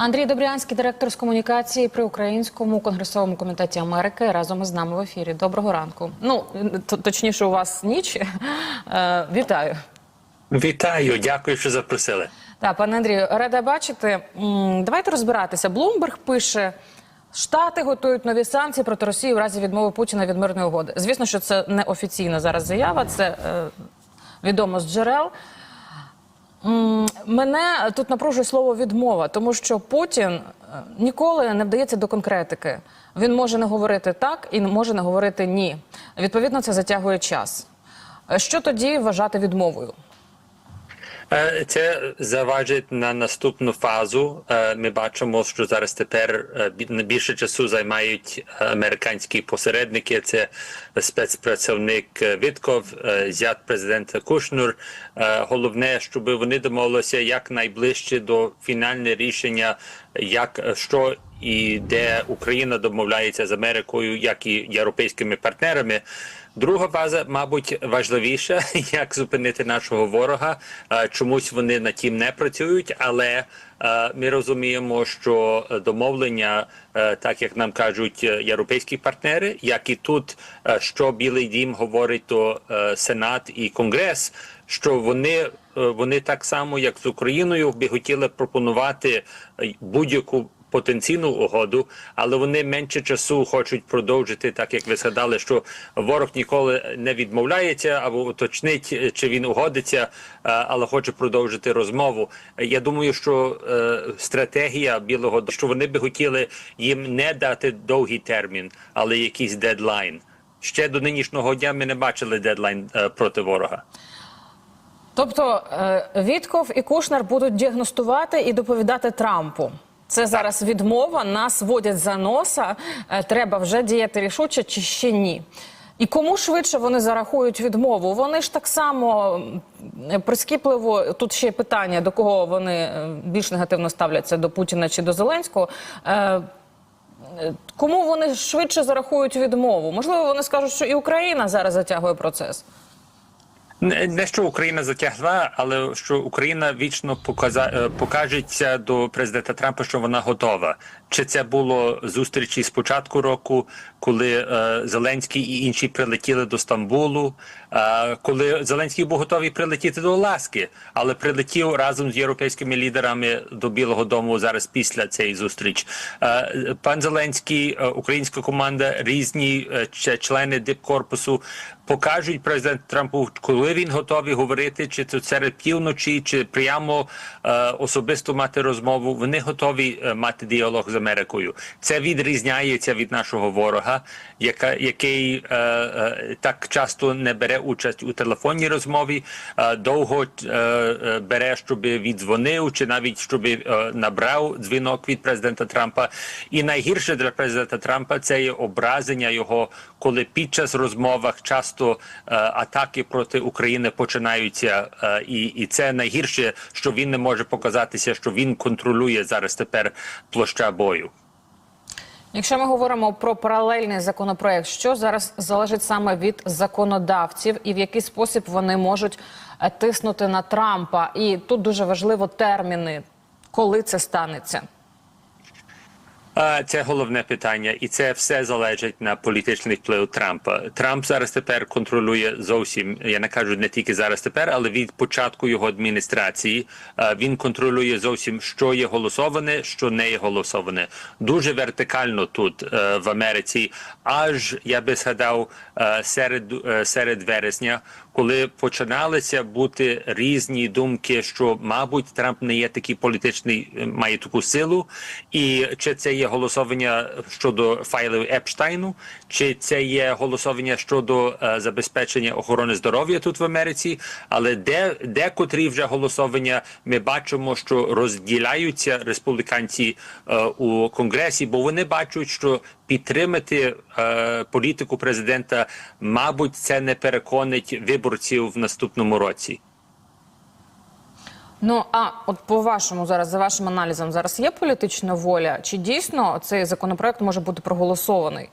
Андрій Добрянський, директор з комунікації при українському конгресовому комітеті Америки, разом із нами в ефірі. Доброго ранку. Ну точніше, у вас ніч. Е, Вітаю. Вітаю, дякую, що запросили. Так, пане Андрію, рада бачити. Давайте розбиратися. Блумберг пише. Штати готують нові санкції проти Росії в разі відмови Путіна від мирної угоди. Звісно, що це не офіційна зараз заява, це е, відомо з джерел. Мене тут напружує слово відмова, тому що Путін е, ніколи не вдається до конкретики. Він може не говорити так і може не говорити ні. Відповідно, це затягує час. Е, Що тоді вважати відмовою? Це заважить на наступну фазу. Ми бачимо, що зараз тепер е, більше часу займають е, американські посередники. Це спецпрацівник е, Вітков, е, президента Кушнур. Головне, щоб вони домовилися як найближче до фінального рішення, як що і де Україна домовляється з Америкою, як і європейськими партнерами. Друга фаза, мабуть, важливіша, як зупинити нашого ворога. Е, Чомусь вони над тим не працюють, але е, ми розуміємо, що домовлення, е, так як нам кажуть європейські партнери, як і тут, що Білий Дім говорить то Сенат і Конгрес, що вони, вони так само, як з Україною, би хотіли пропонувати будь-яку потенційну угоду, але вони менше часу хочуть продовжити, так як ви згадали, що ворог ніколи не відмовляється або уточнить, чи він угодиться, е, але хоче продовжити розмову. Я думаю, що е, стратегія білого що вони би хотіли їм не дати довгий термін, але якийсь дедлайн. Ще до нинішнього дня ми не бачили дедлайн е, проти ворога. Тобто е, Вітков і Кушнер будуть діагностувати і доповідати Трампу. Це зараз відмова, нас водять за носа. е, Треба вже діяти рішуче чи ще ні. І кому швидше вони зарахують відмову? Вони ж так само прискіпливо. Тут ще питання, до кого вони е, більш негативно ставляться до Путіна чи до Зеленського. Е, Кому вони швидше зарахують відмову? Можливо, вони скажуть, що і Україна зараз затягує процес. Не, що Україна затягла, але що Україна вічно показа, е, покажеться до президента Трампа, що вона готова. Чи це було зустрічі з початку року, коли е, Зеленський і інші прилетіли до Стамбулу, е, коли Зеленський був готовий прилетіти до Аляски, але прилетів разом з європейськими лідерами до Білого Дому зараз після цієї зустріч. Е, пан Зеленський, е, українська команда, різні е, члени дипкорпусу покажуть президент Трампу, коли він готовий говорити, чи це серед півночі, чи прямо е, особисто мати розмову. Вони готові е, мати діалог з Америкою. Це відрізняється від нашого ворога, яка який е, е, так часто не бере участь у телефонній розмові, е, довго е, е, бере, щоб віддзвонив, чи навіть щоб е, набрав дзвінок від президента Трампа. І найгірше для президента Трампа це є образення його, коли під час розмовах часто е, атаки проти України починаються, е, і, і це найгірше, що він не може показатися, що він контролює зараз тепер площа бою. Якщо ми говоримо про паралельний законопроект, що зараз залежить саме від законодавців, і в який спосіб вони можуть е, тиснути на Трампа? І тут дуже важливо терміни, коли це станеться. Це головне питання, і це все залежить на політичний вплив Трампа. Трамп зараз тепер контролює зовсім. Я не кажу не тільки зараз тепер, але від початку його адміністрації він контролює зовсім, що є голосоване, що не є голосоване. Дуже вертикально тут е, в Америці. Аж я би згадав е, серед е, серед вересня, коли починалися бути різні думки, що мабуть Трамп не є такий політичний, е, має таку силу, і чи це є голосування щодо файлів Епштайну, чи це є голосування щодо е, забезпечення охорони здоров'я тут в Америці, але де декотрі вже голосування ми бачимо, що розділяються республіканці е, у конгресі, бо вони бачать, що підтримати е, політику президента, мабуть, це не переконить виборців в наступному році. Ну а от по вашому зараз, за вашим аналізом, зараз є політична воля? Чи дійсно цей законопроект може бути проголосований?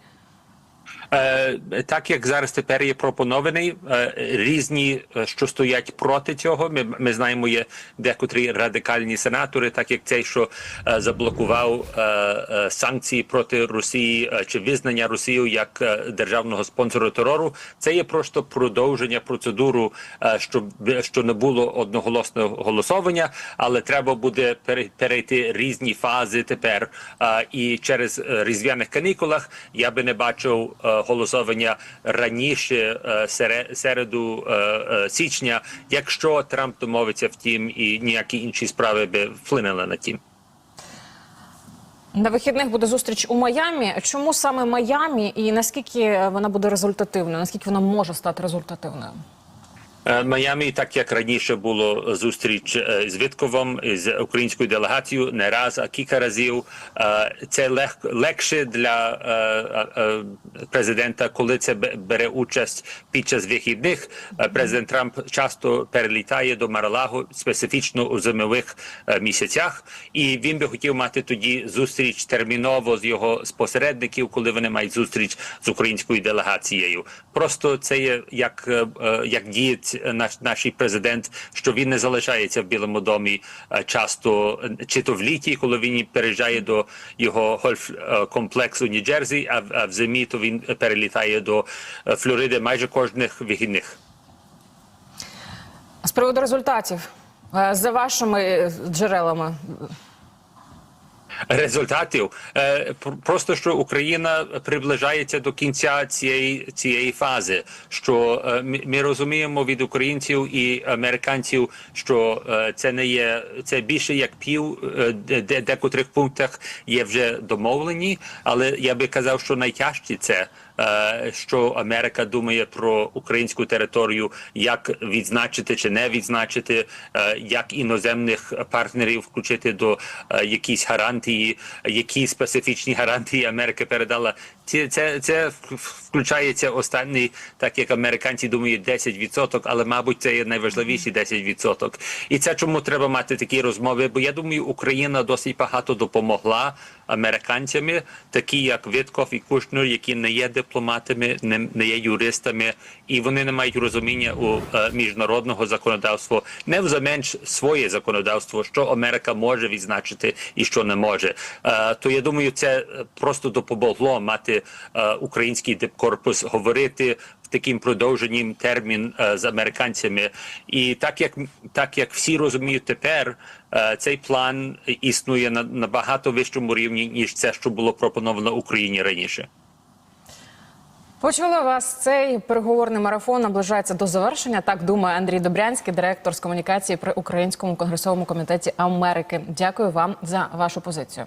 Е, так як зараз тепер є пропонований, е, різні, е, що стоять проти цього. Ми, ми знаємо, є декотрі радикальні сенатори, так як цей, що заблокував санкції проти Росії чи визнання Росією як державного спонсора терору. Це є просто продовження процедуру, щоб що не було одноголосного голосування, але треба буде пере- перейти різні фази тепер. І через різдвяних канікулах я би не бачив голосування раніше е, середу е, е, січня, якщо Трамп домовиться втім і ніякі інші справи би вплинули на тім. На вихідних буде зустріч у Майамі. Чому саме Майамі і наскільки вона буде результативною? Наскільки вона може стати результативною? Е, Майамі, так як раніше було зустріч е, з Вітковом з українською делегацією, не раз, а кілька разів. Е, Це лег, легше для президента, коли це бе- бере участь під час вихідних. Президент Трамп часто перелітає до Маралаго специфічно у зимових місяцях, і він би хотів мати тоді зустріч терміново з його спосередників, коли вони мають зустріч з українською делегацією. Просто це є як, як діє наш наш президент, що він не залишається в Білому домі е, часто, е, чи то в літі, коли він переїжджає до його гольф е, комплексу Нью-Джерсі, а в, зимі то він перелітає до е, Флориди майже кожних вихідних. З приводу результатів, е, за вашими е, джерелами, результатів. Е, Просто що Україна приближається до кінця цієї цієї фази. Що е, ми, розуміємо від українців і американців, що е, це не є це більше як пів, де де- декотрих пунктах є вже домовлені, але я би казав, що найтяжче це. Що Америка думає про українську територію, як відзначити чи не відзначити, як іноземних партнерів включити до якісь гарантії, які специфічні гарантії Америка передала. Це, це, це включається останній, так як американці думають 10%, але мабуть це є найважливіші 10%. І це чому треба мати такі розмови? Бо я думаю, Україна досить багато допомогла американцями, такі як Витков і Кушнер, які не є дипломатами, не, не є юристами, і вони не мають розуміння у е, міжнародного законодавства, не взаменш своє законодавство, що Америка може відзначити і що не може. Е, то я думаю, це просто допомогло мати е, український дипкорпус говорити в таким продовженням термін е, з американцями. І так як так як всі розуміють тепер, е, цей план існує на набагато вищому рівні ніж це, що було пропоновано Україні раніше. почула вас. Цей переговорний марафон наближається до завершення. Так думає Андрій Добрянський, директор з комунікації при Українському конгресовому комітеті Америки. Дякую вам за вашу позицію.